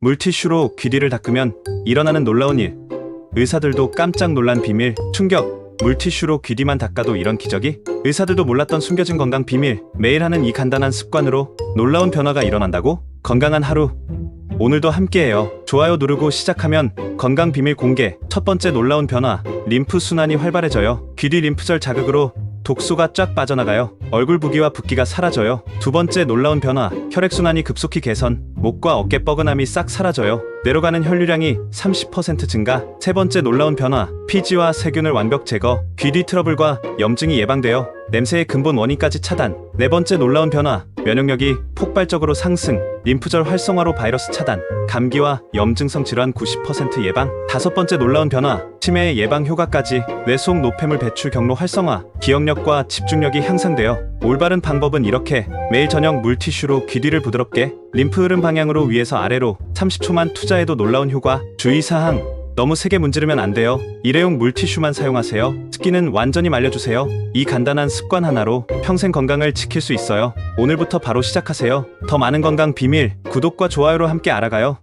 물티슈로 귀리를 닦으면 일어나는 놀라운 일. 의사들도 깜짝 놀란 비밀, 충격. 물티슈로 귀리만 닦아도 이런 기적이? 의사들도 몰랐던 숨겨진 건강 비밀. 매일 하는 이 간단한 습관으로 놀라운 변화가 일어난다고? 건강한 하루. 오늘도 함께해요. 좋아요 누르고 시작하면 건강 비밀 공개. 첫 번째 놀라운 변화. 림프 순환이 활발해져요. 귀리 림프절 자극으로 독소가 쫙 빠져나가요. 얼굴 부기와 붓기가 사라져요. 두 번째 놀라운 변화. 혈액 순환이 급속히 개선. 목과 어깨 뻐근함이 싹 사라져요. 내려가는 혈류량이 30% 증가. 세 번째 놀라운 변화. 피지와 세균을 완벽 제거. 귀리 트러블과 염증이 예방되어 냄새의 근본 원인까지 차단. 네 번째 놀라운 변화. 면역력이 폭발적으로 상승. 림프절 활성화로 바이러스 차단. 감기와 염증성 질환 90% 예방. 다섯 번째 놀라운 변화. 치매 예방 효과까지. 뇌속 노폐물 배출 경로 활성화. 기억력과 집중력이 향상되어 올바른 방법은 이렇게 매일 저녁 물티슈로 귀리를 부드럽게 림프 흐름 방향으로 위에서 아래로 30초만 투자해도 놀라운 효과. 주의사항. 너무 세게 문지르면 안 돼요. 일회용 물티슈만 사용하세요. 습기는 완전히 말려주세요. 이 간단한 습관 하나로 평생 건강을 지킬 수 있어요. 오늘부터 바로 시작하세요. 더 많은 건강 비밀, 구독과 좋아요로 함께 알아가요.